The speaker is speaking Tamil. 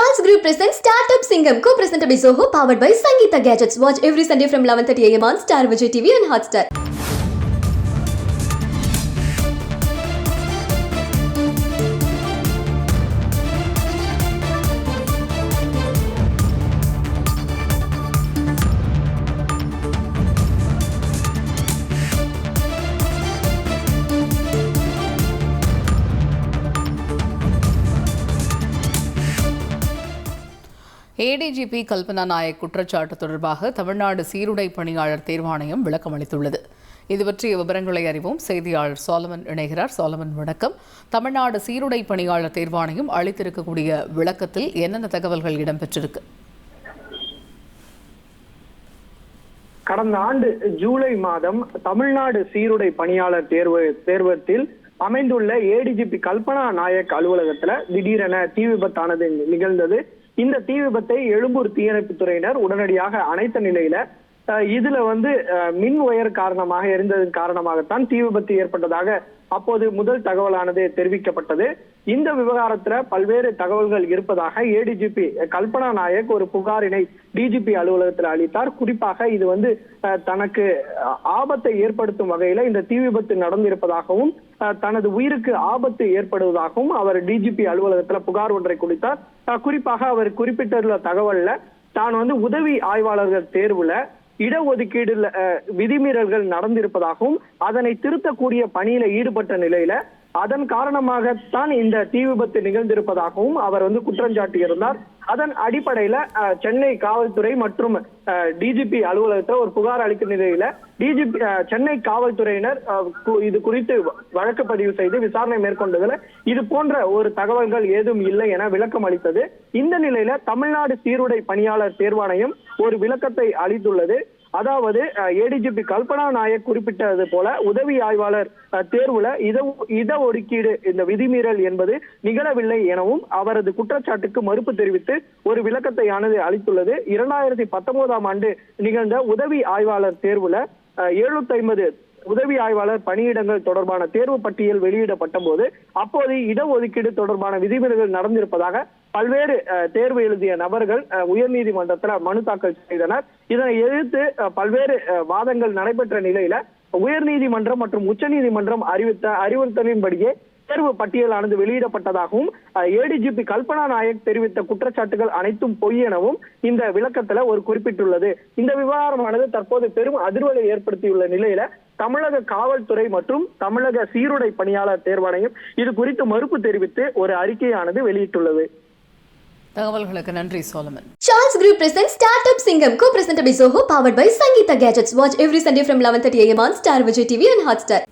Pulse Group presents Startup Singham, co-presented by Zoho, powered by Sangeeta Gadgets. Watch every Sunday from 11:30 am on Star Vijay TV and Hotstar. ADGP Kalpana Nayak குற்றச்சாட்டு தொடர்பாக தமிழ்நாடு சீருடை பணியாளர் தேர்வாணையம் விளக்கம் அளித்துள்ளது இது பற்றிய விவரங்களை அறிவோம் செய்தியாளர் சோலமன் இணைகிறார் சோலமன் வணக்கம் தமிழ்நாடு சீருடை பணியாளர் தேர்வாணையம் அளித்திருக்கக்கூடிய விளக்கத்தில் என்னென்ன தகவல்கள் இடம்பெற்றிருக்கு கடந்த ஆண்டு ஜூலை மாதம் தமிழ்நாடு சீருடை பணியாளர் தேர்வு தேர்வத்தில் அமைந்துள்ள ஏடிஜிபி கல்பனா நாயக் அலுவலகத்துல திடீரென தீ விபத்தானது நிகழ்ந்தது இந்த தீ விபத்தை எழும்பூர் தீயணைப்பு துறையினர் உடனடியாக அணைத்த நிலையில இதுல வந்து மின் ஒயர் காரணமாக எரிந்ததன் காரணமாகத்தான் தீ விபத்து ஏற்பட்டதாக அப்போது முதல் தகவலானது தெரிவிக்கப்பட்டது இந்த விவகாரத்துல பல்வேறு தகவல்கள் இருப்பதாக ஏடிஜிபி கல்பனா நாயக் ஒரு புகாரினை டிஜிபி அலுவலகத்தில் அளித்தார் குறிப்பாக இது வந்து தனக்கு ஆபத்தை ஏற்படுத்தும் வகையில இந்த தீ விபத்து நடந்திருப்பதாகவும் தனது உயிருக்கு ஆபத்து ஏற்படுவதாகவும் அவர் டிஜிபி அலுவலகத்துல புகார் ஒன்றை கொடுத்தார் குறிப்பாக அவர் குறிப்பிட்டுள்ள தகவல்ல தான் வந்து உதவி ஆய்வாளர்கள் தேர்வுல இடஒதுக்கீடு விதிமீறல்கள் நடந்திருப்பதாகவும் அதனை திருத்தக்கூடிய பணியில ஈடுபட்ட நிலையில அதன் காரணமாகத்தான் இந்த தீ விபத்து நிகழ்ந்திருப்பதாகவும் அவர் வந்து குற்றம் சாட்டியிருந்தார் அதன் அடிப்படையில சென்னை காவல்துறை மற்றும் டிஜிபி அலுவலகத்தை ஒரு புகார் அளிக்கும் நிலையில டிஜிபி சென்னை காவல்துறையினர் இது குறித்து வழக்கு பதிவு செய்து விசாரணை மேற்கொண்டதுல இது போன்ற ஒரு தகவல்கள் ஏதும் இல்லை என விளக்கம் அளித்தது இந்த நிலையில தமிழ்நாடு சீருடை பணியாளர் தேர்வாணையம் ஒரு விளக்கத்தை அளித்துள்ளது அதாவது ஏடிஜிபி கல்பனா நாயக் குறிப்பிட்டது போல உதவி ஆய்வாளர் தேர்வுல இத இட ஒதுக்கீடு இந்த விதிமீறல் என்பது நிகழவில்லை எனவும் அவரது குற்றச்சாட்டுக்கு மறுப்பு தெரிவித்து ஒரு விளக்கத்தை ஆனது அளித்துள்ளது இரண்டாயிரத்தி பத்தொன்பதாம் ஆண்டு நிகழ்ந்த உதவி ஆய்வாளர் தேர்வுல எழுநூத்தி ஐம்பது உதவி ஆய்வாளர் பணியிடங்கள் தொடர்பான தேர்வு பட்டியல் வெளியிடப்பட்ட போது அப்போது இடஒதுக்கீடு தொடர்பான விதிமீறல்கள் நடந்திருப்பதாக பல்வேறு தேர்வு எழுதிய நபர்கள் உயர்நீதிமன்றத்தில் மனு தாக்கல் செய்தனர் இதனை எதிர்த்து பல்வேறு வாதங்கள் நடைபெற்ற நிலையில உயர்நீதிமன்றம் மற்றும் உச்சநீதிமன்றம் அறிவித்த அறிவுறுத்தலின்படியே தேர்வு பட்டியலானது வெளியிடப்பட்டதாகவும் ஏடிஜிபி கல்பனா நாயக் தெரிவித்த குற்றச்சாட்டுகள் அனைத்தும் பொய் எனவும் இந்த விளக்கத்துல ஒரு குறிப்பிட்டுள்ளது இந்த விவகாரமானது தற்போது பெரும் அதிர்வலை ஏற்படுத்தியுள்ள நிலையில தமிழக காவல்துறை மற்றும் தமிழக சீருடை பணியாளர் தேர்வாணையம் இது குறித்து மறுப்பு தெரிவித்து ஒரு அறிக்கையானது வெளியிட்டுள்ளது தகவல்களுக்கு நன்றி சோலமன் SARS group present start up Singam go present by Zoho powered by Sangeetha gadgets watch every Sunday from eleven thirty AM on star Vijay TV and Hotstar